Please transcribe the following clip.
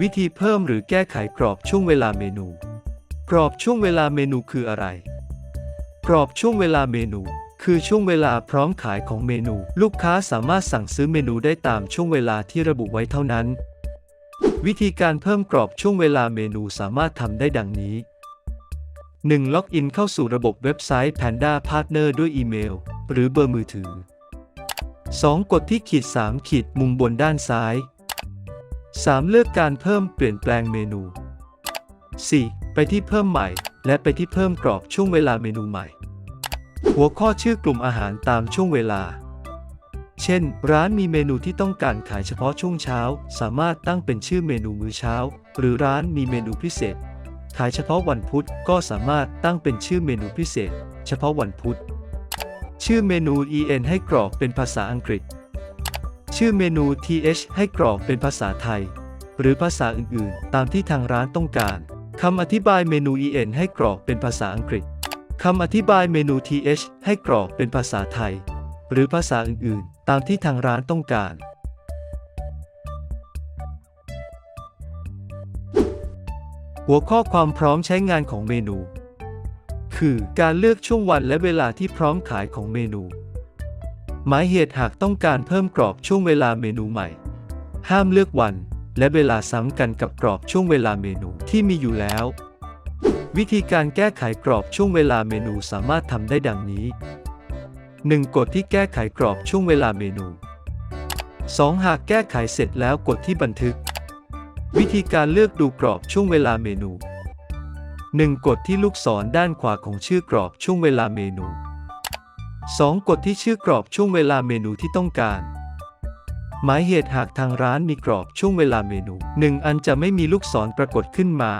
วิธีเพิ่มหรือแก้ไขกรอบช่วงเวลาเมนู กรอบช่วงเวลาเมนูคืออะไร กรอบช่วงเวลาเมนู คือช่วงเวลาพร้อมขายของเมนู ลูกค้าสามารถสั่งซื้อเมนูได้ตามช่วงเวลาที่ระบุไว้เท่านั้น วิธีการเพิ่มกรอบช่วงเวลาเมนูสามารถทำได้ดังนี้ 1. ล็อกอินเข้าสู่ระบบเว็บไซต์ Panda Partner ด้วยอีเมล หรือเบอร์มือถือ 2. กดที่ขีด 3 ขีดมุมบนด้านซ้าย 3. เลือกการเพิ่มเปลี่ยนแปลงเมนู 4. ไปที่เพิ่มใหม่ และไปที่เพิ่มกรอบช่วงเวลาเมนูใหม่ หัวข้อชื่อกลุ่มอาหารตามช่วงเวลา เช่น ร้านมีเมนูที่ต้องการขายเฉพาะช่วงเช้า สามารถตั้งเป็นชื่อเมนูมื้อเช้า หรือร้านมีเมนูพิเศษ ขายเฉพาะวันพุธก็สามารถตั้งเป็นชื่อเมนูพิเศษ เฉพาะวันพุธ ชื่อเมนู en ให้กรอกเป็นภาษาอังกฤษ ชื่อเมนู th ให้กรอกเป็นภาษาไทย หรือภาษาอื่นๆ ตามที่ทางร้านต้องการคำอธิบายเมนู en ให้กรอกเป็นภาษาอังกฤษคำอธิบายเมนู th ให้กรอกเป็นภาษาไทย หรือภาษาอื่นๆ ตามที่ทางร้านต้องการ หัวข้อความพร้อมใช้งานของเมนู คือการเลือกช่วงวันและเวลาที่พร้อมขายของเมนู หมายเหตุหากต้องการเพิ่มกรอบช่วงเวลาเมนูใหม่ ห้ามเลือกวัน และเวลาซ้ำกันกับกรอบช่วงเวลาเมนูที่มีอยู่แล้ว วิธีการแก้ไขกรอบช่วงเวลาเมนูสามารถทำได้ดังนี้ 1. กดที่แก้ไขกรอบช่วงเวลาเมนู 2. หากแก้ไขเสร็จแล้วกดที่บันทึก วิธีการเลือกดูกรอบช่วงเวลาเมนู 1. กดที่ลูกศรด้านขวาของชื่อกรอบช่วงเวลาเมนู 2. กดที่ชื่อกรอบช่วงเวลาเมนูที่ต้องการ หมายเหตุหากทางร้านมีกรอบช่วงเวลาเมนู 1 อันจะไม่มีลูกศรปรากฏขึ้นมา